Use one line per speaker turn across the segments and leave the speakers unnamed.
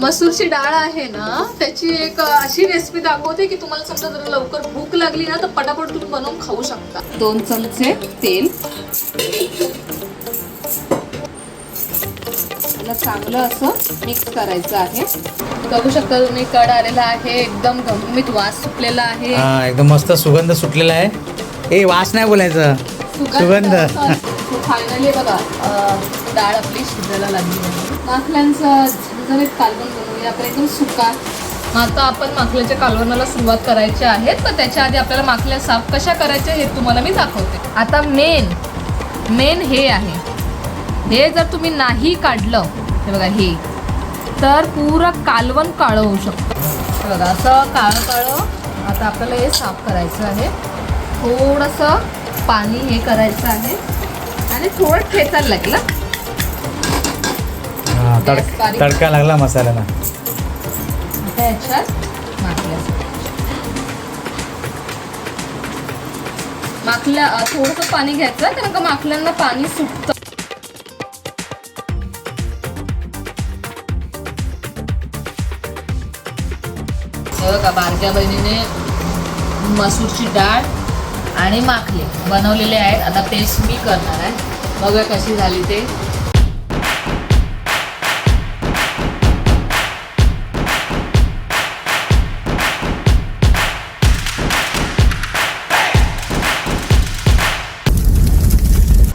मसूरची डाळ आहे ना त्याची एक अशी रेसिपी दाखवते की तुम्हाला समजा जर लवकर भूक लागली ना तर पटापट तुम्ही बनवून खाऊ शकता. दोन चमचे तेल. चांगलं असं मिक्स करायचं आहे. बघू शकता तुम्ही कड आलेला आहे एकदम घमघमीत वास सुटलेला आहे.
हा एकदम मस्त सुगंध सुटलेला आहे. ए वास नाही बोलायचा. सुगंध.
फायनली बघा डाळ आपली शिजायला लागली आहे. एकदम एक कालवण बनवूया आपण एकदम सुका. आता आपण माखल्याच्या कालवणाला सुरुवात करायची आहे. तर त्याच्या आधी आपल्याला माखल्या साफ कशा करायच्या हे तुम्हाला मी दाखवते. आता मेन मेन हे आहे. हे जर तुम्ही नाही काढलं हे बघा हे तर पुरं कालवण काळं होऊ शकतं. हे बघा असं काळं काळं आता आपल्याला हे साफ करायचं आहे. थोडंसं पाणी हे करायचं आहे. आणि थोडं ठेचायला लागलं
तड
गॅस बारीक.
तडका लागला मसाल्याला.
माखल्या. थोडंसं पाणी घ्यायचं कारण का माखल्यांना पाणी सुटतं. बघा बारक्या बहिणीने मसूरची डाळ आणि माखले बनवलेले आहेत. आता पेस्ट मी करणार आहे. बघूया कशी झाली ते.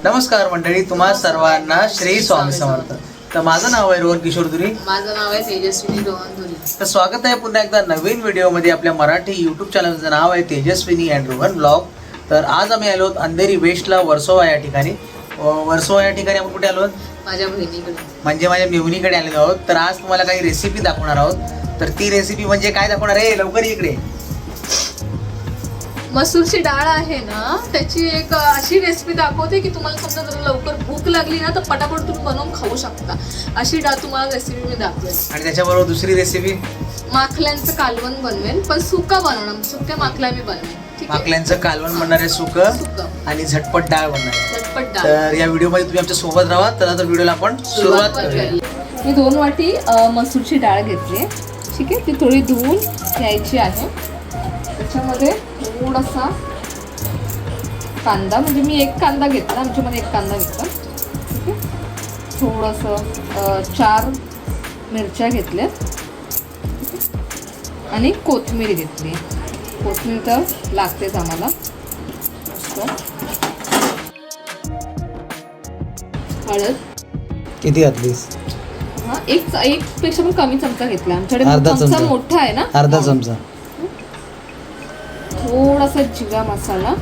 नमस्कार मंडळी तुम्हा सर्वांना श्री स्वामी समर्थ. तर माझं नाव आहे रोहन किशोर दुरी.
माझं नाव आहे तेजस्विनी रोहन धुरी
तर स्वागत आहे पुन्हा एकदा नवीन व्हिडिओमध्ये आपल्या मराठी यूट्यूब चॅनलचं नाव आहे तेजस्विनी अँड रोहन ब्लॉग तर आज आम्ही आलो अंधेरी वेस्टला वर्सोवा या ठिकाणी. वर्सोवा या ठिकाणी आपण कुठे आलो?
माझ्या बहिणीकडे.
म्हणजे माझ्या मेहुणीकडे आलेलो आहोत. तर आज तुम्हाला काही रेसिपी दाखवणार आहोत. तर ती रेसिपी म्हणजे काय दाखवणार आहे? लवकर इकडे.
मसूरची डाळ आहे ना त्याची एक अशी रेसिपी दाखवते की तुम्हाला समजा जर लवकर भूक लागली ना तर पटापट तुम्ही बनवून खाऊ शकता. अशी डाळ तुम्हाला रेसिपी मी दाखवेल.
आणि त्याच्याबरोबर दुसरी रेसिपी
माखल्यांचं कालवण बनवेल पण सुका बनवणार सुक्या माखल्या मी बनवेल. आहे?
माकल्यांचं कालवण बनणार आहे सुकं आणि झटपट डाळ बनणार आहे.
झटपट डाळ.
तर या व्हिडिओमध्ये तुम्ही आमच्यासोबत राहा तर आता व्हिडिओला आपण सुरुवात करूया.
मी दोन वाटी मसूरची डाळ घेतली ठीक आहे? ती थोडी धुवून घ्यायची आहे. त्याच्यामध्ये थोडासा कांदा म्हणजे मी एक कांदा घेतला आमच्यामध्ये एक कांदा घेतला. थोडंसं अ, चार मिरच्या घेतल्या. आणि कोथिंबीर घेतली. कोथिंबीर तर लागतेच आम्हाला. हळद.
किती घातलीस?
हा एक एक पेक्षा पण कमी चमचा घेतला. आमच्याकडे
अर्धा
चमचा
चमचा.
मोठा आहे ना.
अर्धा चमचा.
थोडासा जिरा मसाला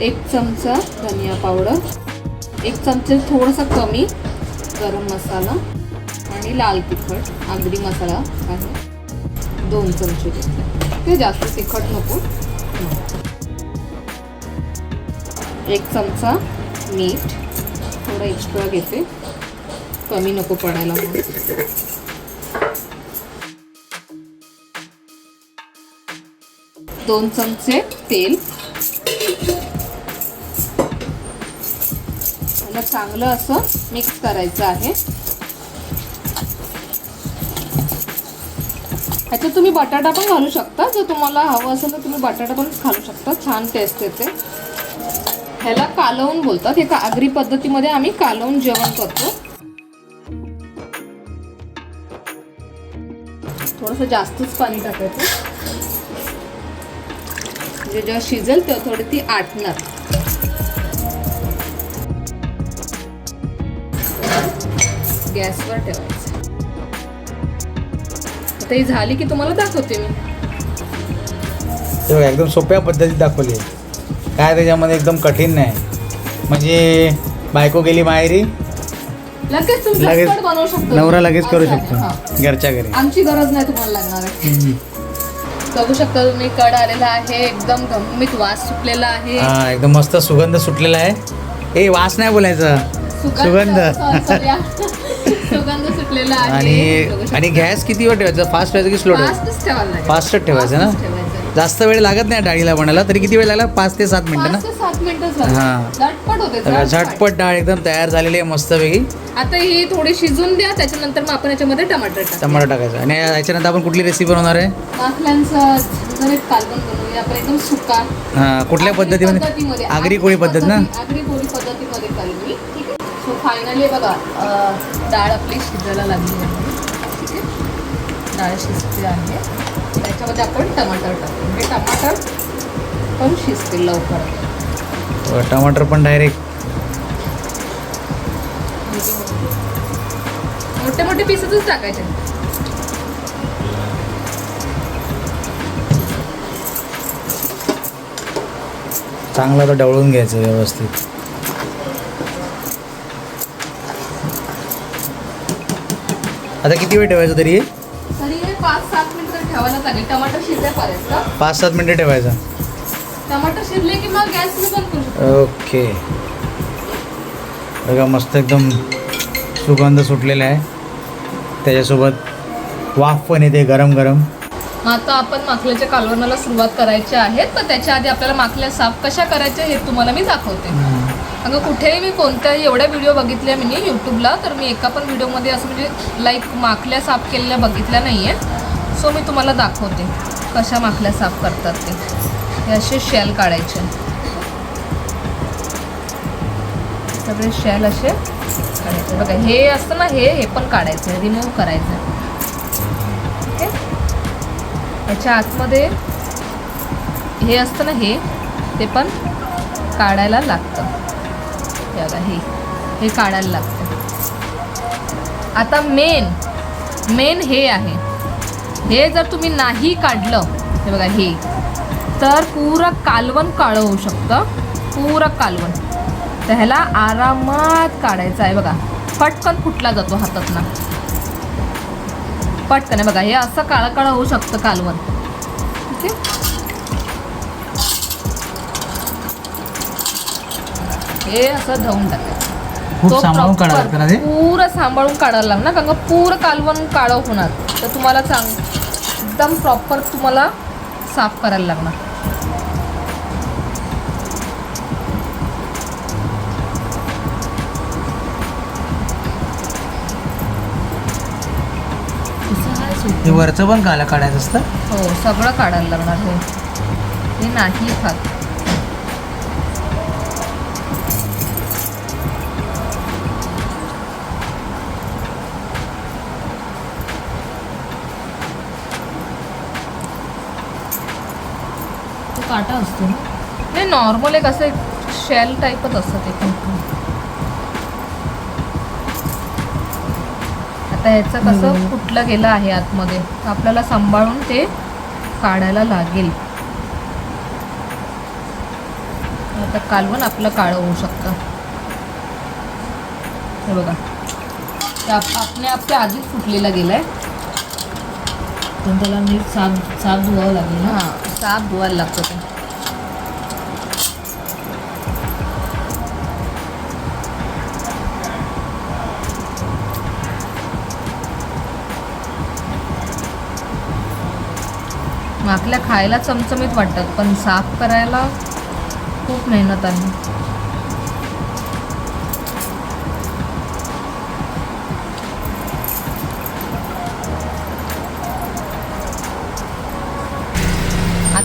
एक चमचा धनिया पावडर एक चमचा थोडासा कमी गरम मसाला आणि लाल तिखट आगरी मसाला आहे दोन चमचे ते जास्त तिखट नको. एक चमचा मीठ थोडा एक्स्ट्रा घेते. कमी नको पडायला दोन चमचे तेल. त्याला चांगलं असं मिक्स करायचं आहे. ह्याच्यात तुम्ही बटाटा पण घालू शकता. जर तुम्हाला हवं असेल तर तुम्ही बटाटा पण घालू शकता. छान टेस्ट येते. ह्याला कालवून बोलतात. हे आगरी पद्धतीमध्ये आम्ही कालवून जेवण करतो. थोडंसं जास्तच पाणी टाकायचं. म्हणजे जेव्हा शिजेल तेव्हा थोडी ती आटणार. गॅसवर ठेवायचं. आता ही झाली की तुम्हाला दाखवते मी.
ते बघा एकदम सोप्या पद्धतीत दाखवली. आहे. काय त्याच्यामध्ये एकदम कठीण नाही. म्हणजे बायको गेली माहेरी
लगेच तुम्ही
लगेच
झटपट बनवू शकता.
नवरा लगेच करू
असं आहे,
शकतो. घरच्या घरी.
आमची गरज नाही तुम्हाला लागणार आहे.
हम्म.
बघू शकता तुम्ही कड आलेला आहे एकदम घमघमीत वास सुटलेला आहे.
हा एकदम मस्त सुगंध सुटलेला आहे. ए वास नाही बोलायचा. सुगंध.
सुगंध. सुटलेला आहे.
आणि आणि गॅस किती वेळ ठेवायचा? फास्ट ठेवायचा की स्लो ठेवायचा?
फास्टच
ठेवायचं ना. जास्त वेळ लागत नाही डाळीला बनायला तरी किती वेळ लागला? पाच ते सात मिनिटं ना?
सात मिनिटं
हां.
झाली झटपट. होते
डाळ एकदम तयार झालेली आहे मस्तपैकी.
आता ही थोडी शिजून द्या त्याच्यानंतर मग आपण याच्यामध्ये टमाटर टाकू.
टमाटर टाकायचं. आणि याच्यानंतर आपण कुठली रेसिपी बनवणार आहे?
माखल्यांचं झणझणीत कालवण बनवूया आपण एकदम सुका.
हां कुठल्या पद्धतीमध्ये? आगरी कोळी पद्धत ना?
आगरी कोळी पद्धतीमध्ये कालवी ठीक आहे. सो फायनली बघा अं, डाळ आपली शिजायला लागली आहे. ठीक आहे. डाळ शिजते आहे. त्याच्यामध्ये आपण टमाटर टाकू. म्हणजे टमाटर पण शिजतील लवकर.
टमाटर पण डायरेक्ट
मोठे मोठे पीसेसच टाकायचे.
चांगलं तर डवळून घ्यायचं व्यवस्थित. आता किती वेळ ठेवायचं तरी?
लागेल टमाटर
पाच सात मिनिटं ठेवायचं.
टमाटर शिजले की मग गॅस मी बंद करू शकतो.
ओके. बघा मस्त एकदम सुगंध सुटलेला आहे. त्याच्यासोबत वाफ पण येते गरम गरम
आता आपण माखल्याच्या कालवणाला सुरुवात करायची आहे. तर त्याच्या आधी आपल्याला माखल्या साफ कशा करायच्या हे तुम्हाला मी दाखवते. अगं कुठेही मी कोणत्याही एवढ्या व्हिडिओ बघितल्या मी यूट्यूबला तर मी एका पण व्हिडिओमध्ये असं म्हणजे लाईक माखल्या साफ केलेल्या बघितल्या नाही सो मी तुम्हाला दाखवते कशा माखल्या साफ करतात ते. हे असे शेल काढायचे. सगळे शेल असे काढायचे. बघा हे असतं ना हे हे पण काढायचं रिमूव्ह करायचं. ओके? याच्या आतमध्ये हे असतं ना हे ते पण काढायला लागतं. बघा हे हे काढायला लागतं. आता मेन मेन हे आहे. हे जर तुम्ही नाही काढलं हे बघा हे तर पुरं कालवण काळं होऊ शकतं. पुरं कालवण. तर ह्याला आरामात काढायचं आहे बघा. पटकन फुटला जातो हातातनं. पटकन आहे बघा हे असं काळं काळं होऊ शकतं कालवण. ठीक आहे हे असं धुवून टाकायचं पुरं सांभाळून काढायला लागणार कारण पुरं कालवण काळं होणार. तर तुम्हाला चांग एकदम प्रॉपर तुम्हाला साफ करायला लागणार?
हे वरचं पण काला काढायचं असतं?
हो सगळं काढायला लागणार हे. हे नाही खात. काटा असतो ना? नाही नॉर्मल एक असं शेल टाईपच असतं ते पण. आता ह्याचं कसं फुटलं गेलं आहे आतमध्ये. आपल्याला सांभाळून ते काढायला लागेल. आता कालवण आपलं काळं होऊ शकतं. हे बघा. ते आप आपने आपल्या आधीच फुटलेला गेलाय.
पण त्याला नीट साफ साफ धुवावं लागेल
हां. साफ धुवायला लागतं ते. माकल्या खायला चमचमीत वाटतात पण साफ करायला खूप मेहनत आहे.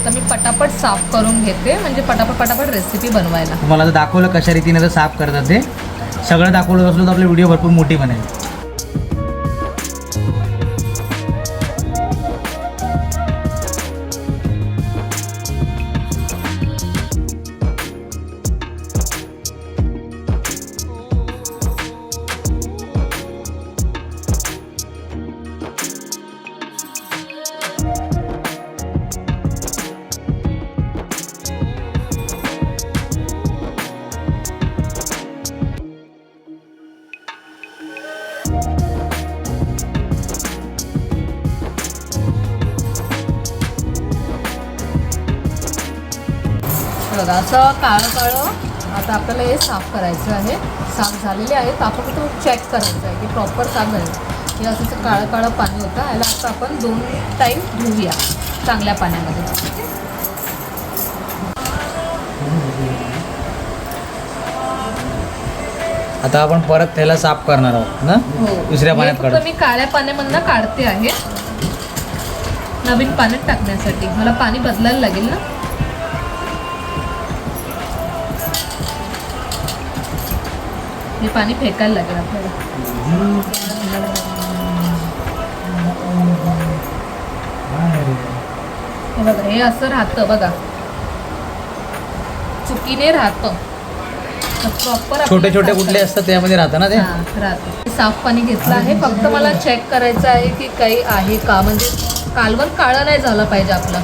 आता मी पटापट साफ करून घेते. म्हणजे पटापट पटापट रेसिपी बनवायला.
तुम्हाला तर दाखवलं कशा रीतीने तर साफ करतात ते सगळं दाखवलं असलं तर आपली व्हिडिओ भरपूर मोठी बनेल.
बघा असं काळं काळं आता आपल्याला हे साफ करायचं आहे. साफ झालेले आहे तर आपण तो चेक करायचं आहे की प्रॉपर साफ झालं हे असं काळं काळं पाणी होतं. याला आता आपण दोन टाईम धुवूया चांगल्या पाण्यामध्ये.
आता आपण परत त्याला साफ करणार आहोत ना?
हो.
दुसऱ्या पाण्यात
फक्त
काढू.
मी काळ्या पाण्यामधनं काढते आहे. नवीन पाण्यात टाकण्यासाठी. मला पाणी बदलायला लागेल ना? हे पाणी फेकायला लागेल आपल्याला. हे बघा हे असं राहतं बघा. चुकीने राहतं. प्रॉपर
छोटे छोटे कुठले असतात त्यामध्ये राहतं ना ते?
राहते. साफ पाणी घेतलं आहे. फक्त मला चेक करायचं आहे की काही आहे का? म्हणजे कालवण काळं नाही झालं पाहिजे आपलं.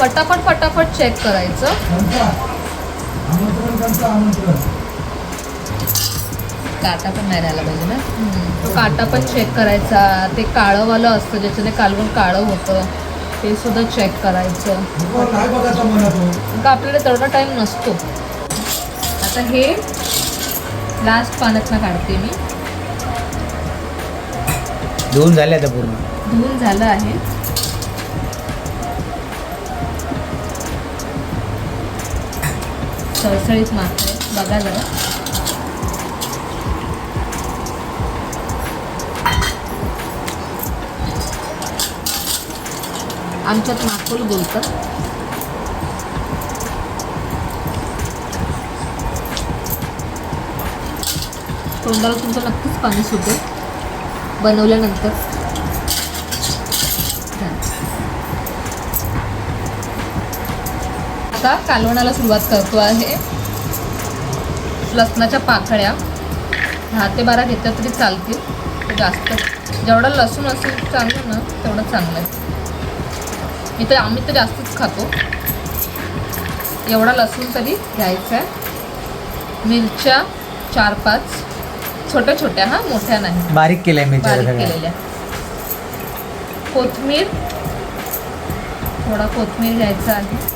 पटापट पटापट चेक करायचं. काटा पण नाही राहायला पाहिजे ना? तो काटा पण चेक करायचा. ते काळंवालं असतं ज्याच्याने कालवण काळं होतं ते सुद्धा चेक करायचं. का आपल्याला तेवढा टाईम नसतो. आता हे लास्ट पाण्यातनं काढते मी.
धुवून झाले आता पूर्ण.
धुवून झालं आहे. सळसळीत मागते बघा जरा. आमच्यात नागपूर बोलतं. तोंडाला तुमचं नक्कीच पाणी सुटेल. बनवल्यानंतर. आता कालवणाला सुरुवात करतो आहे. लसणाच्या पाकळ्या. दहा ते बारा घेतल्या तरी चालतील. जास्त जेवढं लसूण असेल चांगलं ना तेवढं चांगलं आहे. मी तर आम्ही तर जास्तच खातो. एवढा लसूण तरी घ्यायचा आहे. मिरच्या चार पाच. छोट्या छोट्या हा मोठ्या नाही.
बारीक केलंय मी
बारीक केलेल्या. कोथमीर. थोडा कोथमीर घ्यायचा आहे.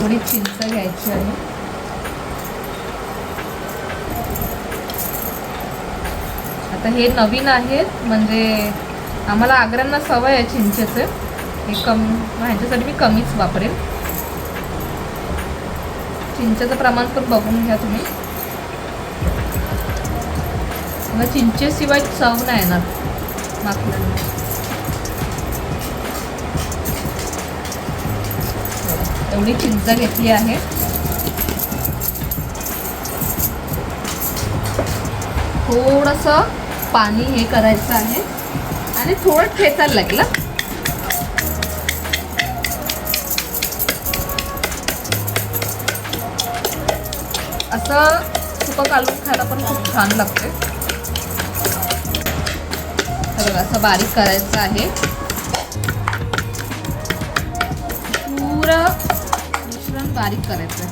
थोडी चिंच घ्यायची आहे. आता हे नवीन आहेत म्हणजे आम्हाला आग्र्यांना सवय आहे चिंचेचे. हे कम ह्याच्यासाठी मी कमीच वापरेन. चिंचेचं प्रमाण पण बघून घ्या तुम्ही. मग चिंचेशिवाय चव नाही येणार. माकडांना एवढी चिंच घेतली आहे. थोडंसं पाणी हे करायचं आहे. आणि थोडं ठेचायला लागलं. असं सुकं कालवून खायला पण खूप छान लागते. असं बारीक करायचं आहे. पुरं मिश्रण बारीक करायचं.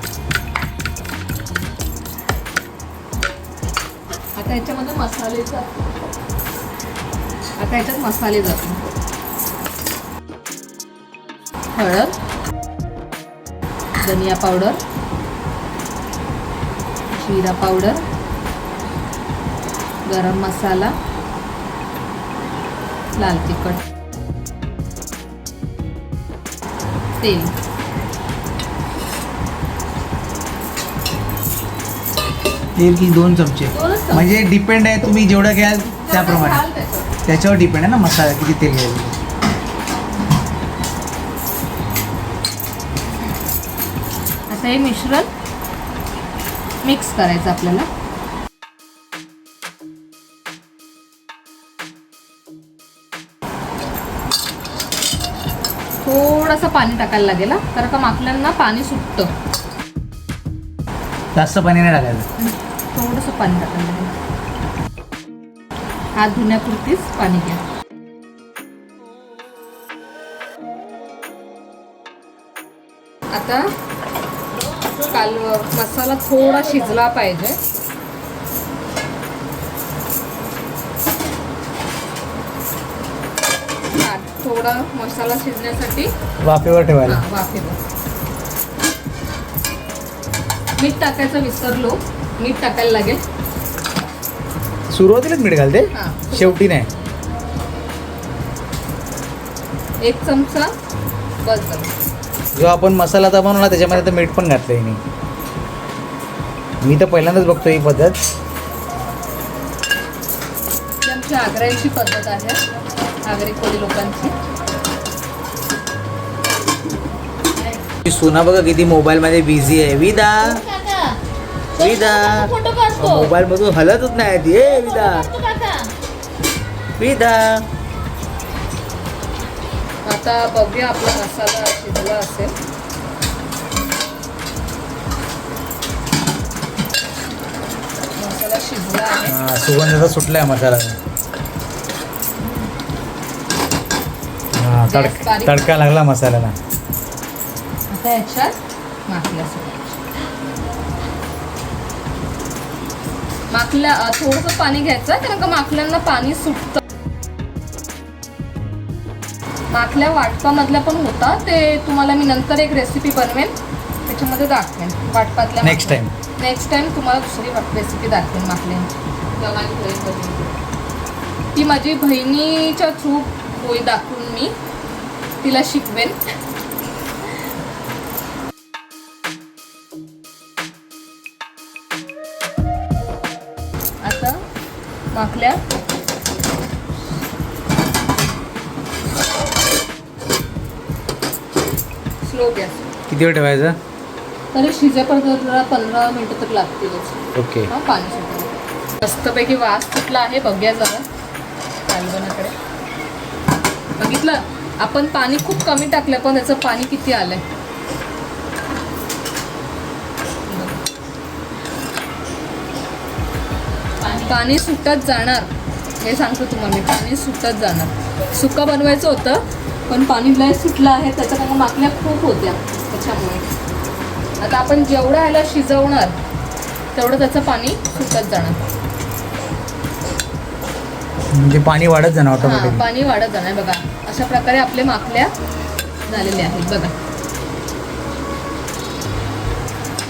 आता याच्यामध्ये मसाले आता याच्यात मसाले जातात हळद धनिया पावडर जिरा पावडर गरम मसाला लाल तिखट तेल.
तेल की दोन चमचे. म्हणजे डिपेंड आहे तुम्ही जेवढं घ्याल त्याप्रमाणे. त्याच्यावर डिपेंड आहे ना मसाला किती तेल घ्यायचं.
आता हे मिश्रण मिक्स करायचं आपल्याला. थोडंसं पाणी टाकायला लागेल. कारण का माकल्यांना पाणी सुटतं.
जास्त पाणी नाही टाकायचं.
थोडंसं पाणी टाकायला हात धुण्यापुरतीच पाणी घ्या. आता काल मसाला थोडा शिजला पाहिजे. हा, थोडा मसाला शिजण्यासाठी
वाफेवर ठेवायला.
वाफेवर. मीठ टाकायचं विसरलो. मीठ टाकायला लागेल.
सुरुवातीलाच मीठ घालते?
हां.
शेवटी नाही.
एक चमचा बस
जो आपण मसाला आता बनवला त्याच्यामध्ये आता मीठ पण घातलं आहे मी तर पहिल्यांदाच बघतो ही पद्धत.
ही आमची आग्र्याची पद्धत आहे. आग्री कोळी लोकांची.
सुना बघा किती मोबाईलमध्ये बिझी आहे. विदा. विदा. मोबाईल मधून हलतच नाही ती ए विदा. विदा.
आता बघूया आपला मसाला शिजला असेल. मसाला शिजला आहे.
हा, सुगंध तर सुटलाय मसाला. हा तडक लागला मसाल्याला.
आता याच्यात माखल्या थोडंसं पाणी घ्यायचं कारण का माखल्यांना पाणी सुटतं. माखल्या वाटपामधल्या पण होता ते तुम्हाला मी नंतर एक रेसिपी बनवेन. त्याच्यामध्ये दाखवेन. वाटपातल्या
Next time.
नेक्स्ट टाइम तुम्हाला दुसरी रेसिपी दाखवेन बनवेन. ती माझी बहिणीच्या थ्रू होई दाखवून मी तिला शिकवेन. माखल्या स्लो गॅस
किती वेळ ठेवायचं?
तरी शिजेपर्यंत जरा पंधरा मिनटं तर लागतीलच.
ओके.
हा पाणी सुटेल. मस्तपैकी वास सुटला आहे बघूया जरा. कालवनाकडे बघितलं? आपण पाणी खूप कमी टाकलं पण त्याचं पाणी किती आलंय? पाणी सुटत जाणार. हे सांगतो तुम्हाला मी पाणी सुटत जाणार. सुका बनवायचं होतं पण पाणी लय सुटलं आहे त्याच्यामुळे माकल्या खूप होत्या. त्याच्यामुळे. आता आपण जेवढं ह्याला शिजवणार तेवढं त्याचं पाणी सुटत जाणार.
म्हणजे पाणी वाढत जाणार
हां पाणी वाढत जाणार. बघा अशा प्रकारे आपले माकल्या झालेल्या आहेत. बघा.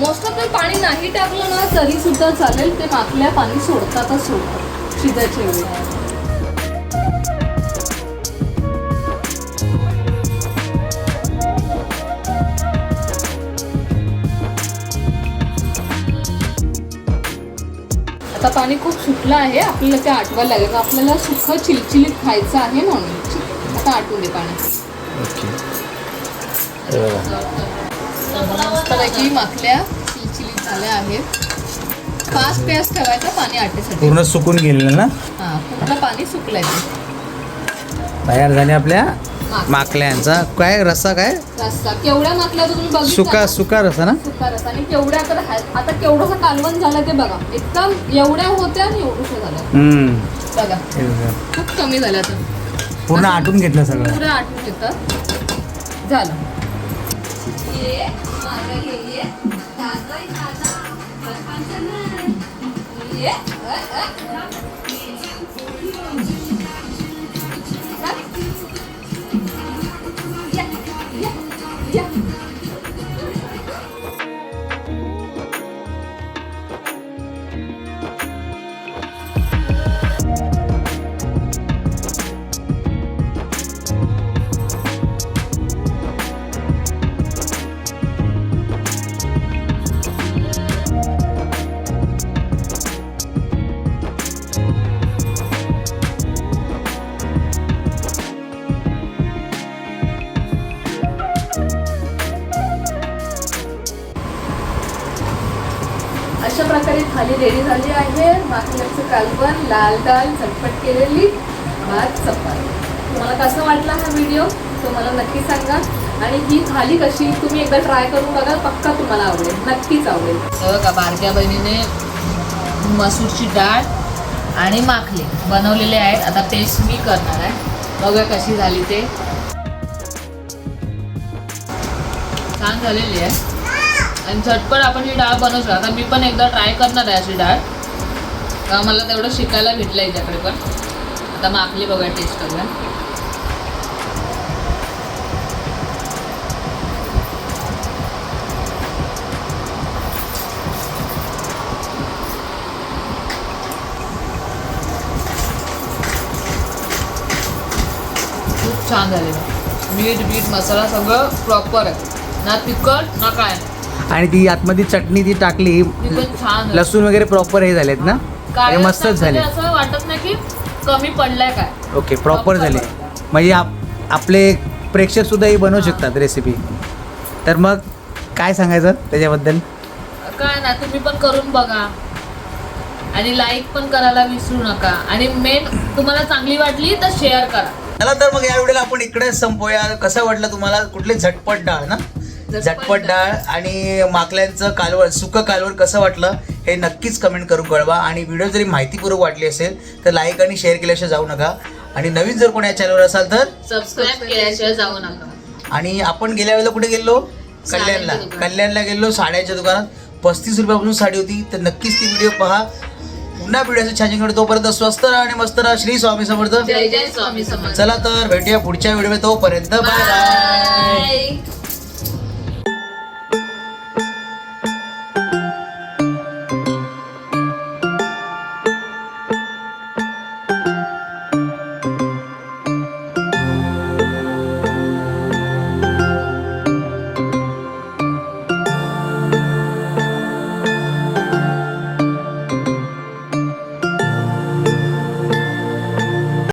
मोस्ट ऑफ पाणी नाही टाकलं ना तरी सुद्धा चालेल. ते माकल्या पाणी सोडतातच सोडतात. शिजायच्या वेळी. आता पाणी खूप सुटलं आहे. आपल्याला ते आठवायला लागेल. आपल्याला सुखं चिलचिलीत खायचं आहे नॉनव्हेज आता आटून दे पाणी. माकल्या झाल्या आहेत. पाच पेस ठेवायचं पाणी आटेसाठी.
पूर्ण सुकून गेलेलं ना?
हा पूर्ण पाणी सुकलंय ते.
तयार झाले आपल्या
माक-
माकल्यांचा. काय रस्सा काय?
रस्सा. केवढ्या माकल्या तुम्ही
सुका
ना?
सुका रस्सा ना?
सुका रस्सा. आणि केवढ्या तर आता केवढंसं कालवण झालं ते बघा. एकदम एवढ्या होत्या आणि
हम्म.
बघा
हे बघा.
खूप कमी झाल्या तर
पूर्ण आटून घेतलं सगळं.
पुरं आटून घेतं झालं. मागं आहे कालवण लाल दाल चटपट केलेली भात चपाती. तुम्हाला कसं वाटला हा व्हिडिओ तो मला नक्की सांगा. आणि ही थाली कशी? तुम्ही एकदा ट्राय करून बघा. पक्का तुम्हाला आवडेल. नक्कीच आवडेल.
का बारक्या बहिणीने मसूरची डाळ आणि माखले बनवलेले आहेत. आता टेस्ट मी करणार आहे. बघा कशी झाली ते. छान झालेली आहे. आणि झटपट आपण ही डाळ बनवू शकतो. आता मी पण एकदा ट्राय करणार आहे अशी डाळ. मला तेवढं शिकायला भेटलं याच्याकडे पण. आता मग आपली बघा टेस्ट करूया. खूप छान झालेलं मीठ बीठ मसाला सगळं प्रॉपर आहे. ना तिखट ना काय.
आणि ती आतमध्ये चटणी ती टाकली
छान
लसूण वगैरे प्रॉपर हे झालेत ना? हे मस्तच झाले.
असं वाटत नाही की कमी पडलाय काय.
ओके प्रॉपर झाले. म्हणजे आप- आपले प्रेक्षक सुद्धा ही. बनवू शकतात रेसिपी तर मग काय सांगायचं त्याच्याबद्दल?
काय ना तुम्ही पण करून बघा. आणि लाईक पण करायला विसरू नका. आणि मेन तुम्हाला चांगली वाटली तर शेअर करा.
चला तर मग या व्हिडिओला आपण इकडेच संपूया. कसं वाटलं तुम्हाला? कुठले झटपट डाळ ना? झटपट डाळ आणि माकल्यांचं कालवण सुकं कालवण कसं वाटलं हे नक्कीच कमेंट करून कळवा. आणि व्हिडिओ जरी माहितीपूर्वक वाटली असेल तर लाईक आणि शेअर केल्याशिवाय जाऊ नका. आणि नवीन जर कोणी या चॅनलवर असाल तर
सबस्क्राईब केल्याशिवाय जाऊ नका.
आणि आपण गेल्या वेळेला कुठे गेलो? कल्याणला. कल्याणला गेलो साड्याच्या दुकानात. पस्तीस रुपयापासून साडी होती. तर नक्कीच ती व्हिडिओ पहा. पुन्हा व्हिडिओचं छान तोपर्यंत स्वस्त राहा आणि मस्त राहा. श्री स्वामी समर्थ.
जय जय स्वामी समर्थ.
चला तर भेटूया पुढच्या व्हिडिओ तोपर्यंत बाय बाय